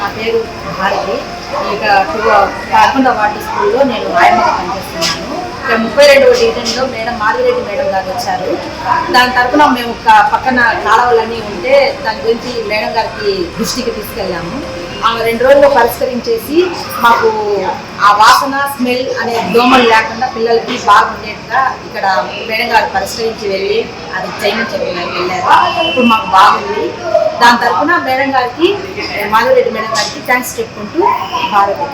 నా పేరు భారతి ఇక టూ పదకొండవ వార్డు స్కూల్లో నేను ఆయమ్మగా పనిచేస్తున్నాను. ఇక్కడ ముప్పై రెండవ డివిజన్లో మేడం మాదిరెడ్డి మేడం గారు వచ్చారు. దాని తరపున మేము ఒక పక్కన కాలువలన్నీ ఉంటే దాని గురించి మేడం గారికి దృష్టికి తీసుకెళ్ళాము. ఆమె రెండు రోజుల్లో పరిష్కరించేసి మాకు ఆ వాసన స్మెల్ అనే దోమలు లేకుండా పిల్లలకి బాగుండేట్టుగా ఇక్కడ మేడం గారు పరిష్కరించి వెళ్ళి అది చేయమని చెప్పి వెళ్ళారు. ఇప్పుడు మాకు బాగుంది. దాని తరఫున మేడం గారికి మాధవరెడ్డి మేడం గారికి థ్యాంక్స్ చెప్పుకుంటూ భారతి.